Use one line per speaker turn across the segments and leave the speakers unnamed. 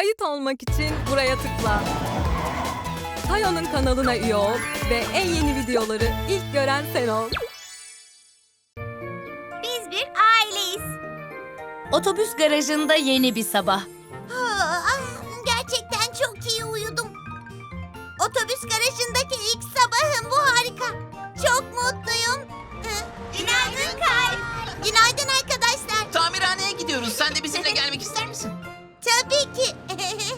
Kayıt olmak için buraya tıkla. Tayo'nun kanalına üye ol ve en yeni videoları ilk gören sen ol.
Biz bir aileyiz.
Otobüs garajında yeni bir sabah.
Ah, Gerçekten çok iyi uyudum. Otobüs garajındaki ilk sabahım bu harika. Çok mutluyum. Günaydın Kalp. Günaydın arkadaşlar.
Tamirhaneye gidiyoruz. Sen de bizimle gelmek ister misin?
Tabii ki.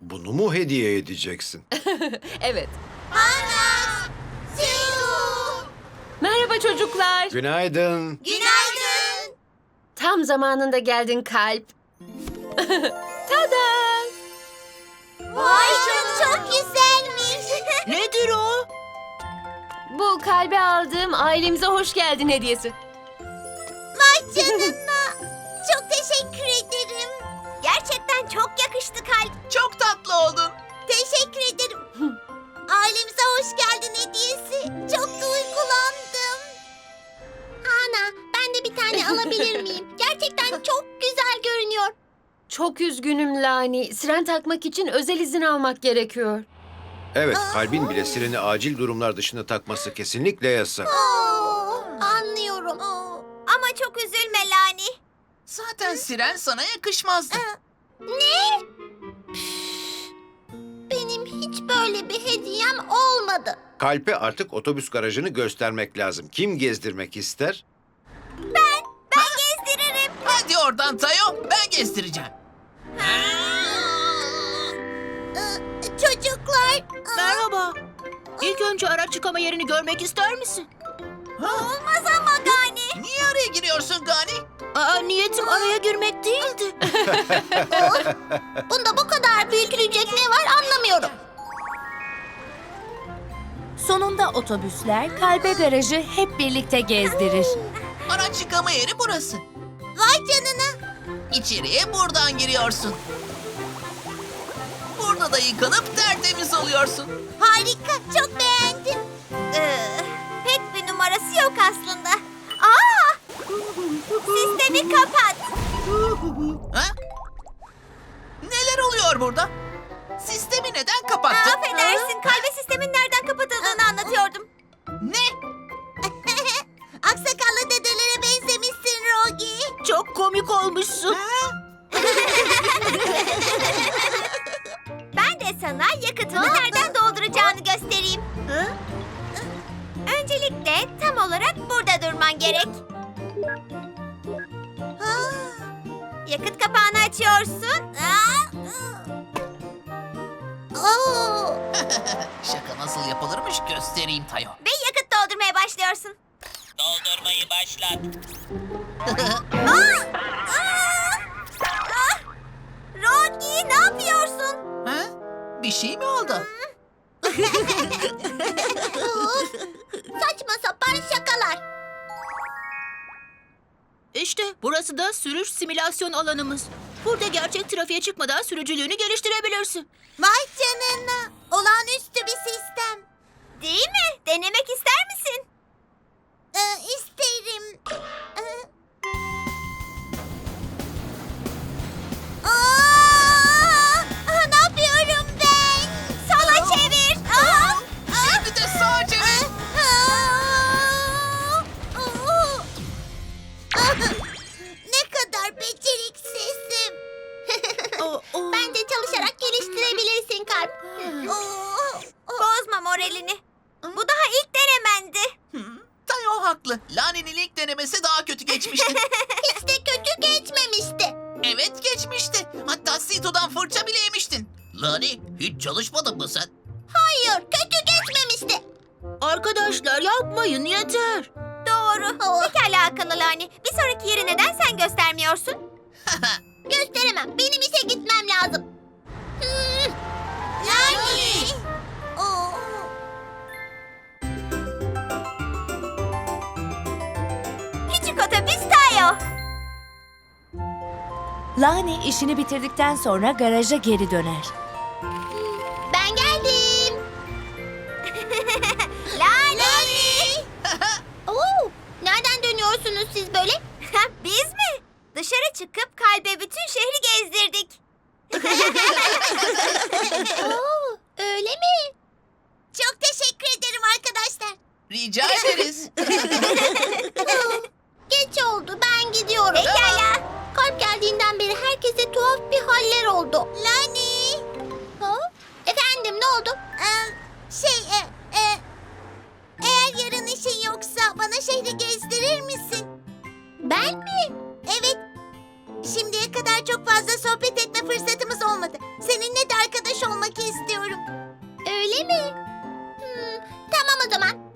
Bunu mu hediye edeceksin?
Evet.
Anas. Silu.
Merhaba çocuklar.
Günaydın.
Günaydın.
Tam zamanında geldin kalp. Tada!
Vay çok çok güzelmiş.
Nedir o? Bu kalbe aldığım ailemize hoş geldin hediyesi.
Vay canına. Çok yakıştı Kalp.
Çok tatlı oldun.
Teşekkür ederim. Ailemize hoş geldin hediyesi. Çok duygulandım. Ana, ben de bir tane alabilir miyim? Gerçekten çok güzel görünüyor.
Çok üzgünüm Lani. Siren takmak için özel izin almak gerekiyor.
Evet, kalbin bile sireni acil durumlar dışında takması kesinlikle yasak.
Oo, anlıyorum. Ama çok üzülme Lani.
Zaten siren sana yakışmazdı.
Ne? Benim hiç böyle bir hediyem olmadı.
Kalpe artık otobüs garajını göstermek lazım. Kim gezdirmek ister?
Ben gezdiririm.
Hadi oradan Tayo. Ben gezdireceğim.
Ee, Çocuklar.
Merhaba. İlk önce araç yıkama yerini görmek ister misin?
Olmaz.
Niye araya giriyorsun Gani?
Aa, niyetim araya girmek değildi.
Bunda bu kadar büyütülecek ne var anlamıyorum.
Sonunda otobüsler kalbe garajı hep birlikte gezdirir.
Araç yıkama yeri burası.
Vay canına.
İçeriye buradan giriyorsun. Burada da yıkanıp tertemiz oluyorsun.
Harika, çok beğendim. Ee, pek bir numarası yok aslında. Sistemi kapat.
Ha? Neler oluyor burada? Sistemi neden kapattın?
Affedersin, kalbe sistemin nereden kapatıldığını anlatıyordum.
Ne?
Aksakallı dedelere benzemişsin Rogi.
Çok komik olmuşsun.
Ben de sana yakıtını nereden dolduracağını göstereyim. Öncelikle tam olarak burada durman gerek. Yakıt kapağını açıyorsun. Oo.
Şaka nasıl yapılırmış göstereyim Tayo.
Ve yakıt doldurmaya başlıyorsun.
Doldurmayı başlat.
Aa! Aa! Ah! Rogi ne yapıyorsun?
Ha? Bir şey mi oldu?
Saçma sapan şakalar.
İşte burası da sürüş simülasyon alanımız. Burada gerçek trafiğe çıkmadan sürücülüğünü geliştirebilirsin.
Vay canına. Olağanüstü bir sistem. Değil mi? Denemek ister misin? Ee, isterim. Ee... çalışarak geliştirebilirsin kalp. Bozma moralini. Bu daha ilk denemendi.
Tayo haklı. Lani'nin ilk denemesi daha kötü geçmişti.
Hiç de kötü geçmemişti.
evet geçmişti. Hatta Sito'dan fırça bile yemiştin. Lani hiç çalışmadın mı sen?
Hayır, kötü geçmemişti.
Arkadaşlar yapmayın yeter.
Doğru. Pekala akıllı Lani. Bir sonraki yeri neden sen göstermiyorsun? Gösteremem. Benim işe gitmem lazım. Lani
işini bitirdikten sonra garaja geri döner.
Ben geldim. Lale. Oo, nereden dönüyorsunuz siz böyle? Biz mi? Dışarı çıkıp kalbe bütün şehri gezdirdik.
Oo, öyle mi?
Çok teşekkür ederim arkadaşlar.
Rica ederiz.
oldu?
Lani.
Ha? Efendim ne oldu?
Ee, şey e, e, eğer yarın işin yoksa bana şehri gezdirir misin?
Ben mi?
Evet. Şimdiye kadar çok fazla sohbet etme fırsatımız olmadı. Seninle de arkadaş olmak istiyorum.
Öyle mi? Hmm, tamam o zaman.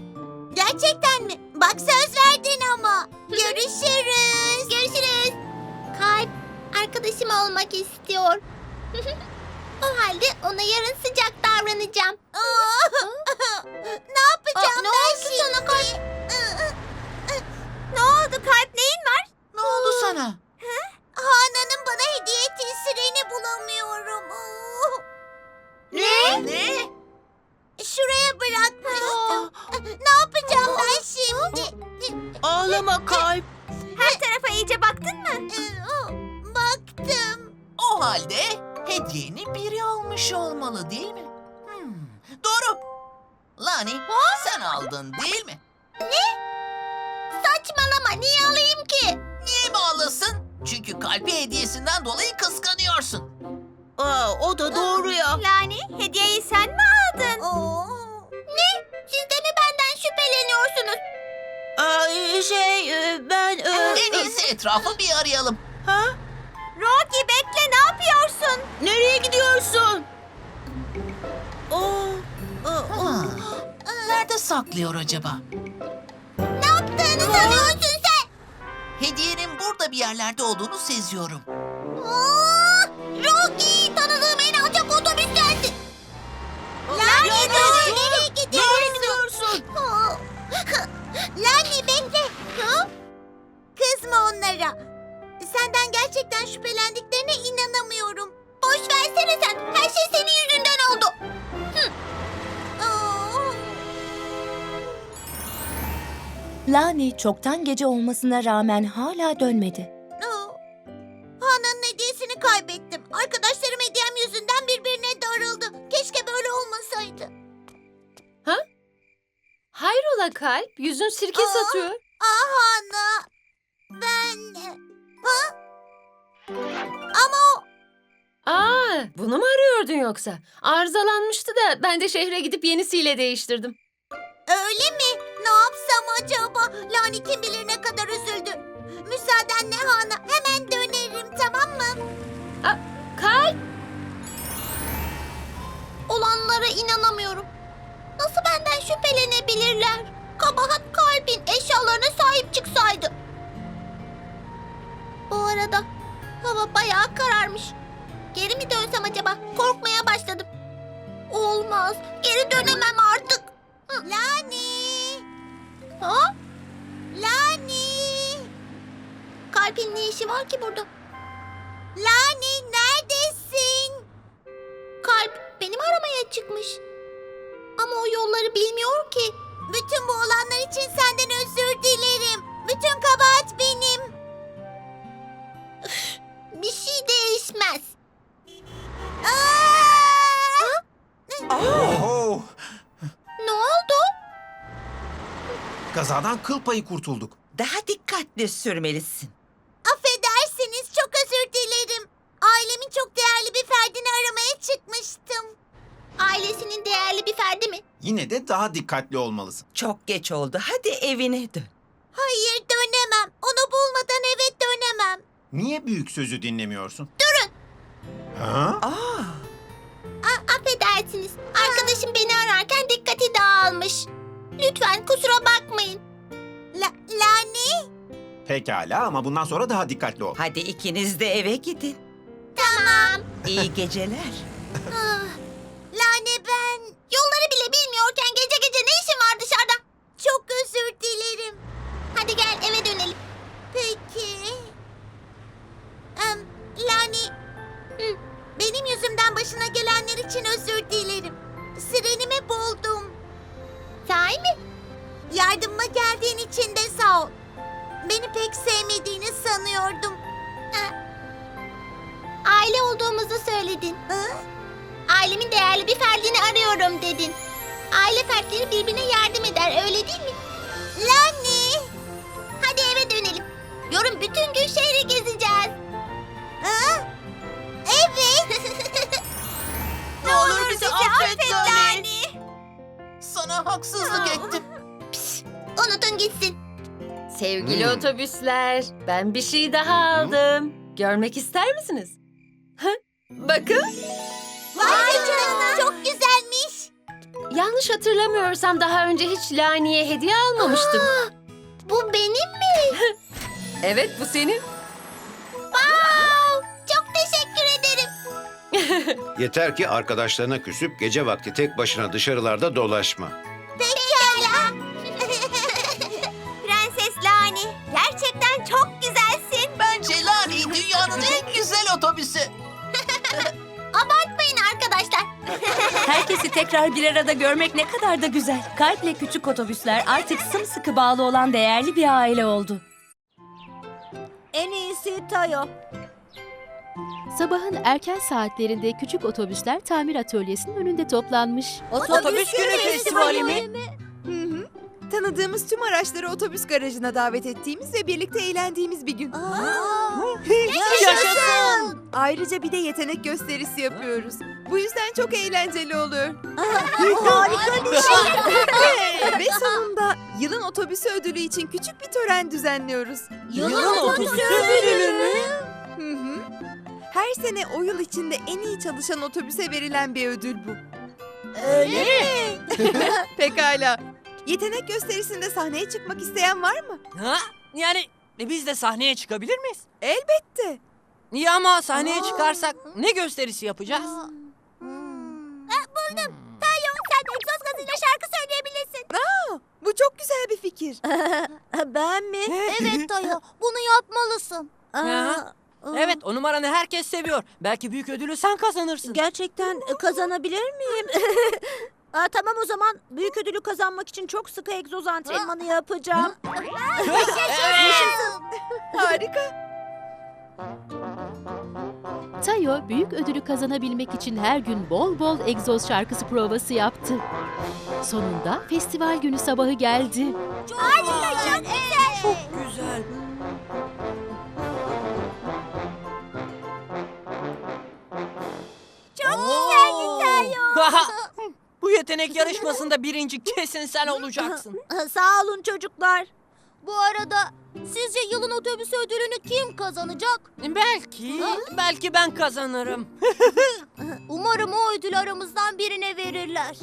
Gerçekten mi? Bak söz verdin ama. Görüşürüz.
Görüşürüz. Kalp arkadaşım olmak
istiyor. o halde ona yarın sıcak davranacağım. ne yapacağım
Aa, ne
ben
oldu
şimdi?
sana kalp?
ne oldu kalp neyin var?
Ne oldu sana?
Hana'nın bana hediye ettiği sireni bulamıyorum.
Ne?
Ne?
Şuraya bırakmıştım. ne yapacağım ben şimdi?
Ağlama kalp.
Her tarafa iyice baktın mı? Baktım.
O halde hediyeni biri almış olmalı değil mi? Hmm, doğru. Lani sen aldın değil mi?
Saçmalama niye alayım ki?
Niye mi alasın? Çünkü kalbi hediyesinden dolayı kıskanıyorsun.
Aa, o da doğru ya.
Lani hediyeyi sen mi aldın? Ne? Siz de mi benden şüpheleniyorsunuz?
Aa, şey e, ben... e,
En iyisi etrafı bir arayalım.
Ha?
Rocky bekle ne yapıyorsun?
Nereye gidiyorsun? Oo, aa,
Ha, nerede saklıyor acaba?
Ne yaptığını sanıyorsun sen?
Hediyenin burada bir yerlerde olduğunu seziyorum.
Aa, Rocky tanıdığım en alçak otobüs geldi. Lani dur nereye gidiyorsun? Aa, Lani bekle. Kızma onlara. Senden gerçekten şüphelendiklerine inanamıyorum. Boş versene sen. Her şey senin yüzünden oldu. Hı. Aa.
Lani çoktan gece olmasına rağmen hala dönmedi.
Aa, Hana'nın hediyesini kaybettim. Arkadaşlarım hediyem yüzünden birbirine darıldı. Keşke böyle olmasaydı.
Hayrola kalp? Yüzün sirke
Aa.
satıyor.
Ah Hana. Ben... Ha? Ama o...
Aa, bunu mu arıyordun yoksa? Arızalanmıştı da ben de şehre gidip yenisiyle değiştirdim.
Öyle mi? Ne yapsam acaba? Lani kim bilir ne kadar üzüldü. Müsaadenle Hana. Hemen dönerim tamam mı?
Kalp!
Olanlara inanamıyorum. Nasıl benden şüphelenebilirler? Kabahat kalbin eşyalarına sahip çıksaydı. Bu arada hava bayağı kararmış. Geri mi dönsem acaba? Korkmaya başladım. Olmaz. Geri dönemem artık. Lani. Ha? Lani. Kalbin ne işi var ki burada? Lani neredesin? Kalp benim aramaya çıkmış. Ama o yolları bilmiyor ki. Bütün bu olanlar için senden özür dilerim. Bütün kabahat benim. Bir şey değişmez. Aa!
Oho!
Ne oldu?
Kazadan kıl payı kurtulduk.
Daha dikkatli sürmelisin.
Affedersiniz çok özür dilerim. Ailemin çok değerli bir ferdini aramaya çıkmıştım. Ailesinin değerli bir ferdi mi?
Yine de daha dikkatli olmalısın.
Çok geç oldu. Hadi evine dön.
Hayır dönemem. Onu bulmadan eve dönemem.
Niye büyük sözü dinlemiyorsun? Durun. Ha?
Aa.
Arkadaşım beni ararken dikkati dağılmış. Lütfen kusura bakmayın. La Lani?
Pekala ama bundan sonra daha dikkatli ol.
hadi ikiniz de eve gidin.
Tamam.
İyi geceler.
Ah, Lani ben... Yolları bile bilmiyorken gece gece ne işin var dışarıda? Çok özür dilerim. Hadi gel eve dönelim. Peki. Em, Lani... Hı, benim yüzümden başına gelenler için özür dilerim. Sirenimi buldum. Sahi mi? Yardımıma geldiğin için de sağ ol. Beni pek sevmediğini sanıyordum. Aile olduğumuzu söyledin. Ailemin değerli bir ferdini arıyorum dedin. Aile fertleri birbirine yardım eder öyle değil mi? Lani! Hadi eve dönelim. Yarın bütün gün şehri gezeceğiz.
Bizi affet Lani.
Sana haksızlık ettim.
Unutun gitsin.
Sevgili
Hmm.
otobüsler, ben bir şey daha aldım. Görmek ister misiniz? Hı, Bakın,
Vay canına. Çok güzelmiş.
yanlış hatırlamıyorsam daha önce hiç Lani'ye hediye almamıştım.
Bu benim mi?
Evet, bu senin.
Yeter ki arkadaşlarına küsüp gece vakti tek başına dışarılarda dolaşma.
Pekala. Prenses Lani, gerçekten çok güzelsin.
Bence Lani dünyanın en güzel otobüsü.
Abartmayın arkadaşlar.
Herkesi tekrar bir arada görmek ne kadar da güzel. Kalple küçük otobüsler artık sımsıkı bağlı olan değerli bir aile oldu.
En iyisi Tayo.
Sabahın erken saatlerinde küçük otobüsler tamir atölyesinin önünde toplanmış.
Otobüs günü festivali mi?
Hı hı. Tanıdığımız tüm araçları otobüs garajına davet ettiğimiz ve birlikte eğlendiğimiz bir gün.
Yaşasın.
Ayrıca bir de yetenek gösterisi yapıyoruz. Bu yüzden çok eğlenceli oluyor.
Harika bir şey.
ve sonunda yılın otobüsü ödülü için küçük bir tören düzenliyoruz.
Yılın otobüsü ödülü mü?
Hı hı. Her sene o yıl içinde en iyi çalışan otobüse verilen bir ödül bu.
Öyle mi?
Pekala. Yetenek gösterisinde sahneye çıkmak isteyen var mı?
Ha? Yani e, biz de sahneye çıkabilir miyiz?
Elbette.
İyi ama sahneye çıkarsak ne gösterisi yapacağız?
buldum. Tayo sen egzoz gazıyla şarkı söyleyebilirsin.
Bu çok güzel bir fikir.
ben mi? evet Tayo bunu yapmalısın.
Ha? Evet o numaranı herkes seviyor. Belki büyük ödülü sen kazanırsın.
Gerçekten kazanabilir miyim? Aa, tamam o zaman büyük ödülü kazanmak için çok sıkı egzoz antrenmanı yapacağım. Yaşasın.
Harika.
Tayo büyük ödülü kazanabilmek için her gün bol bol egzoz şarkısı provası yaptı. Sonunda festival günü sabahı geldi.
Harika çok güzel.
Çok güzel. Yetenek yarışmasında birinci kesin sen olacaksın.
Sağ olun çocuklar. Bu arada sizce yılın otobüs ödülünü kim kazanacak?
Belki, belki ben kazanırım.
Umarım o ödülü aramızdan birine verirler.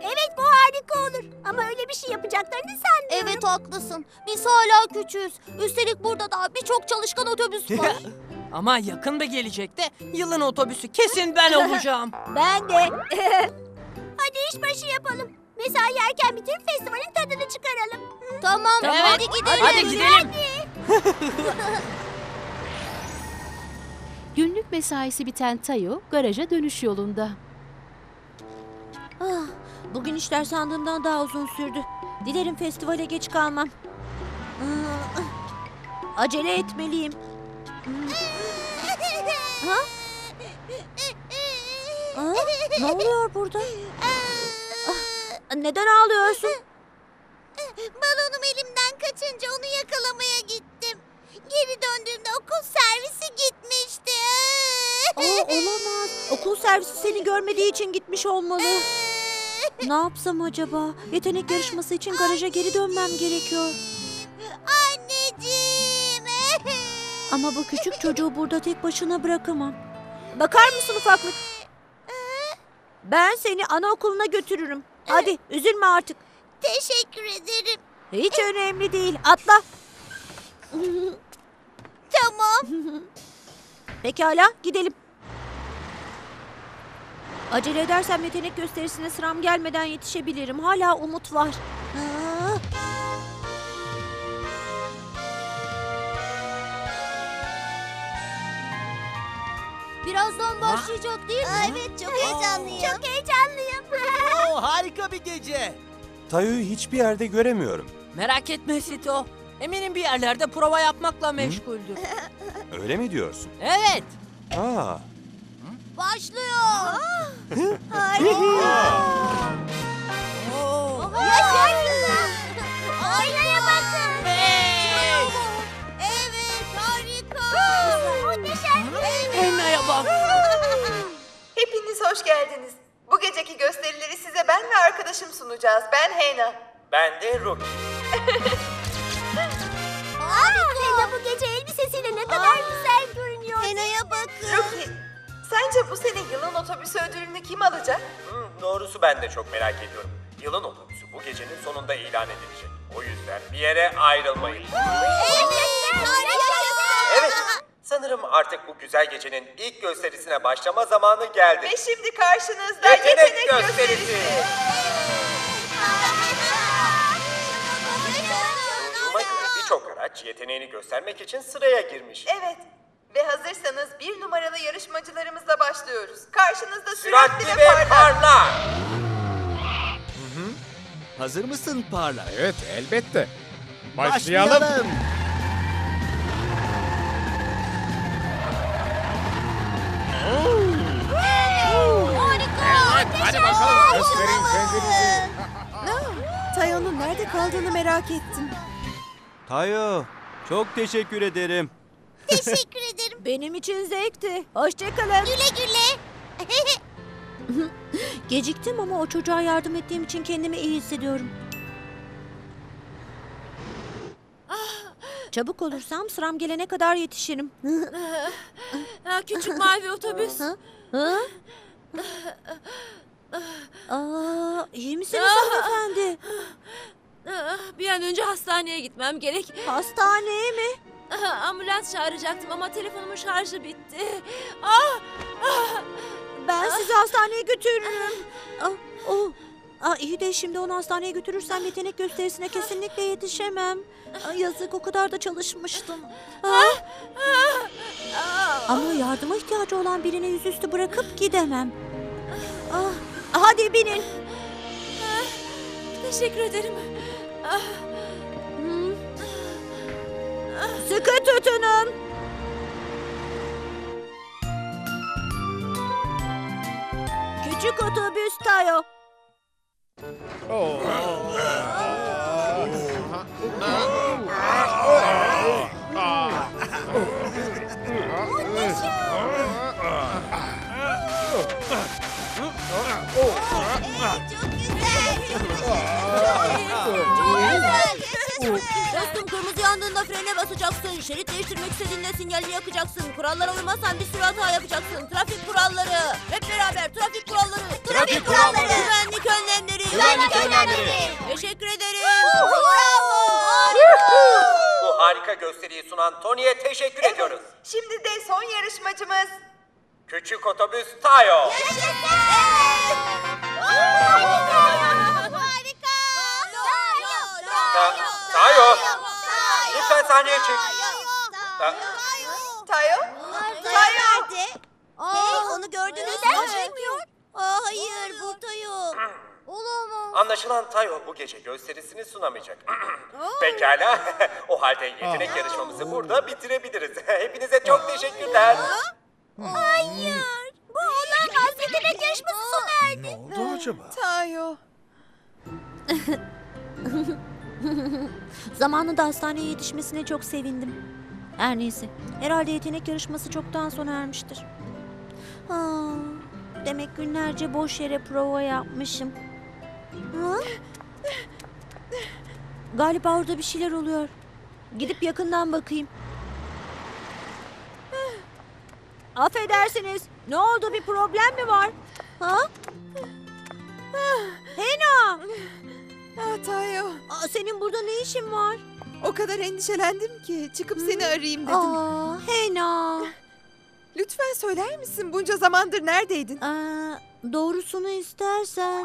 Evet bu harika olur. Ama öyle bir şey yapacaklarını sanmıyorum. Evet haklısın. Biz hala küçüğüz. Üstelik burada da birçok çalışkan otobüs var.
Ama yakın bir gelecekte yılın otobüsü kesin ben olacağım.
ben de. Hadi işbaşı yapalım. Mesai erken bitirip festivalin tadını çıkaralım. Tamam,
Evet,
hadi gidelim.
hadi gidelim.
Günlük mesaisi biten Tayo garaja dönüş yolunda.
Ah, bugün işler sandığımdan daha uzun sürdü. Dilerim festivale geç kalmam. Ah, Acele etmeliyim. Ha? Aa, ne oluyor burada? Ah, neden ağlıyorsun? Balonum elimden kaçınca onu yakalamaya gittim. Geri döndüğümde okul servisi gitmişti. Aa, olamaz. Okul servisi seni görmediği için gitmiş olmalı. Ne yapsam acaba? Yetenek yarışması için garaja geri dönmem gerekiyor. Anneciğim. Ama bu küçük çocuğu burada tek başına bırakamam. Bakar mısın ufaklık? Ben seni anaokuluna götürürüm. Hadi üzülme artık. Teşekkür ederim. Hiç önemli değil. Atla. tamam. Pekala gidelim. Acele edersem yetenek gösterisine sıram gelmeden yetişebilirim. Hala umut var. Birazdan başlayacak değil mi? Evet çok heyecanlıyım. Çok heyecanlıyım.
Oo, harika bir gece.
Tayo'yu hiçbir yerde göremiyorum.
Merak etme Sito. Eminim bir yerlerde prova yapmakla meşguldür.
Öyle mi diyorsun?
Evet.
Aa,
Başlıyor. Harika.
Hoş geldiniz. Bu geceki gösterileri size ben ve arkadaşım sunacağız. Ben Hena.
ben de Rocky.
Harika. bu gece elbisesiyle ne kadar güzel görünüyor. Hena'ya bakın.
Rocky, sence bu sene yılın otobüsü ödülünü kim alacak?
doğrusu ben de çok merak ediyorum. Yılın otobüsü bu gecenin sonunda ilan edilecek. O yüzden bir yere ayrılmayın.
Evet.
Sanırım artık bu güzel gecenin ilk gösterisine başlama zamanı geldi.
Ve şimdi karşınızda
Yetenek
yetenek,
gösterisi.
gösterisi.
Göre birçok araç yeteneğini göstermek için sıraya girmiş.
Evet. Ve hazırsanız bir numaralı yarışmacılarımızla başlıyoruz. Karşınızda süratli,
Süratli
ve
ve
parlak.
parlak.
Hazır mısın Parla?
Evet elbette.
Başlayalım.
Evet bakalım gösterin kendinizi.
Tayo'nun nerede kaldığını merak ettim.
Tayo, çok teşekkür ederim.
Teşekkür ederim.
Benim için zevkti. Hoşçakalın.
Güle güle.
Geciktim ama o çocuğa yardım ettiğim için kendimi iyi hissediyorum. Çabuk olursam sıram gelene kadar yetişirim.
küçük mavi otobüs.
Ha? Aa, iyi misiniz hanımefendi?
Bir an önce hastaneye gitmem gerek.
Hastaneye mi?
Ambulans çağıracaktım ama telefonumun şarjı bitti. Ah!
Ben sizi hastaneye götürürüm. Aa, oh. Aa, iyi de şimdi onu hastaneye götürürsem yetenek gösterisine kesinlikle yetişemem. Aa, yazık o kadar da çalışmıştım. Aa. Ama yardıma ihtiyacı olan birini yüzüstü bırakıp gidemem. Ah, hadi binin.
Teşekkür ederim.
Sıkı tutunun. Küçük otobüs Tayo. Dostum kırmızı yandığında frene basacaksın. Şerit değiştirmek istediğinde sinyalini yakacaksın. Kurallara uymazsan bir sürü hata yapacaksın. Trafik kuralları. Hep beraber trafik kuralları.
Trafik kuralları.
Güvenlik önlemleri.
Güvenlik önlemleri.
Teşekkür ederim.
Bu harika gösteriyi sunan Tony'ye teşekkür ediyoruz.
Şimdi de son yarışmacımız.
Küçük otobüs Tayo.
Harika.
Ta- Tayo. Lütfen sahneye çık. Ta-
Tayo.
Tayo nerede? Hey, onu gördünüz mü? Çıkmıyor. Aa, hayır burada yok. Olamaz.
Anlaşılan Tayo bu gece gösterisini sunamayacak. Pekala. o halde yetenek yarışmamızı burada bitirebiliriz. Hepinize çok teşekkürler.
Hayır. Bu olamaz. Yetenek yarışması sona erdi.
Ne oldu acaba?
Tayo.
Zamanında hastaneye yetişmesine çok sevindim. Her neyse. Herhalde yetenek yarışması çoktan sona ermiştir. Aa, demek günlerce boş yere prova yapmışım. Ha? Galiba orada bir şeyler oluyor. Gidip yakından bakayım. Affedersiniz. Ne oldu? Bir problem mi var? Ha? Hena!
Ah Tayo.
Aa, senin burada ne işin var?
O kadar endişelendim ki çıkıp seni arayayım dedim.
Aa, Hena.
Lütfen söyler misin bunca zamandır neredeydin?
Aa, doğrusunu istersen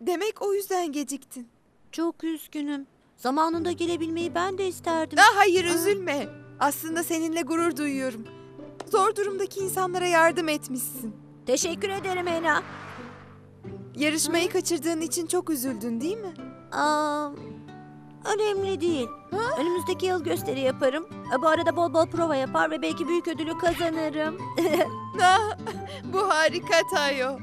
Demek o yüzden geciktin.
çok üzgünüm. Zamanında gelebilmeyi ben de isterdim.
Ah hayır üzülme. Aslında seninle gurur duyuyorum. Zor durumdaki insanlara yardım etmişsin.
Teşekkür ederim Hena.
Yarışmayı kaçırdığın için çok üzüldün değil mi?
Aa, önemli değil. Önümüzdeki yıl gösteri yaparım. Bu arada bol bol prova yapar ve belki büyük ödülü kazanırım.
Ah, bu harika Tayo.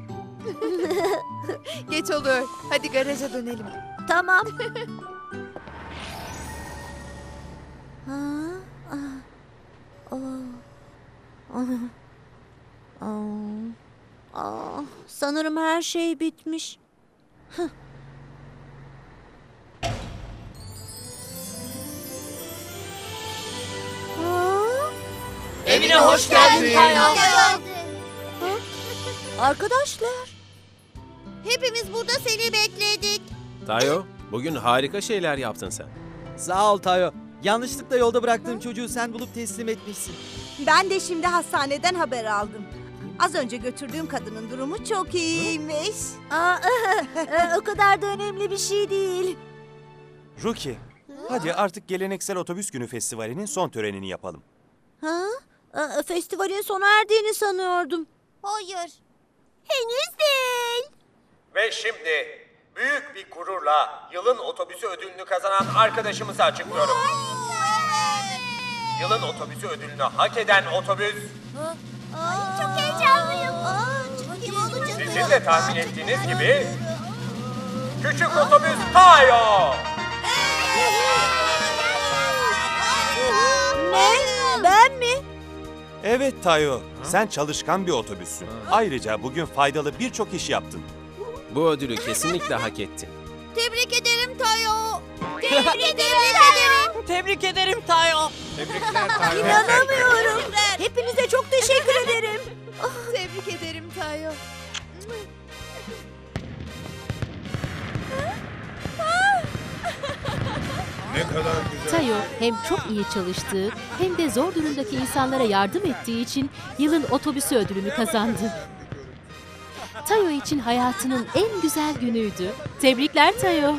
Geç oluyor. Hadi garaja dönelim.
tamam. Ha? Ah. Oh. Ah. Ah. Ah. Sanırım her şey bitmiş. Hıh.
Evine hoş geldin
Arkadaşlar.
Hepimiz burada seni bekledik.
Tayo, bugün harika şeyler yaptın sen. Sağ ol Tayo. Yanlışlıkla yolda bıraktığım çocuğu sen bulup teslim etmişsin.
Ben de şimdi hastaneden haber aldım. Az önce götürdüğüm kadının durumu çok iyiymiş. Aa, o kadar da önemli bir şey değil.
Ruki, hadi artık geleneksel otobüs günü festivalinin son törenini yapalım.
Ha? Aa, Festivalin sona erdiğini sanıyordum.
Hayır. Henüz değil.
Ve şimdi büyük bir gururla yılın otobüsü ödülünü kazanan arkadaşımızı açıklıyorum. Yılın otobüsü ödülünü hak eden otobüs
Ay, çok heyecanlıyım. Aa, kim olacak?
sizin de tahmin ettiğiniz gibi küçük otobüs Tayo.
Ne? Ben mi?
Evet Tayo, sen çalışkan bir otobüssün. Ayrıca bugün faydalı birçok iş yaptın.
Bu ödülü kesinlikle hak etti.
Tebrik ederim Tayo. Tebrik ederim.
Tebrik ederim Tayo.
Tebrikler Tayo.
İnanamıyorum. Hepinize çok teşekkür ederim.
Tebrik ederim Tayo.
Ne kadar güzel.
Tayo hem çok iyi çalıştığı hem de zor durumdaki insanlara yardım ettiği için yılın otobüsü ödülünü kazandı. Tayo için hayatının en güzel günüydü. Tebrikler Tayo.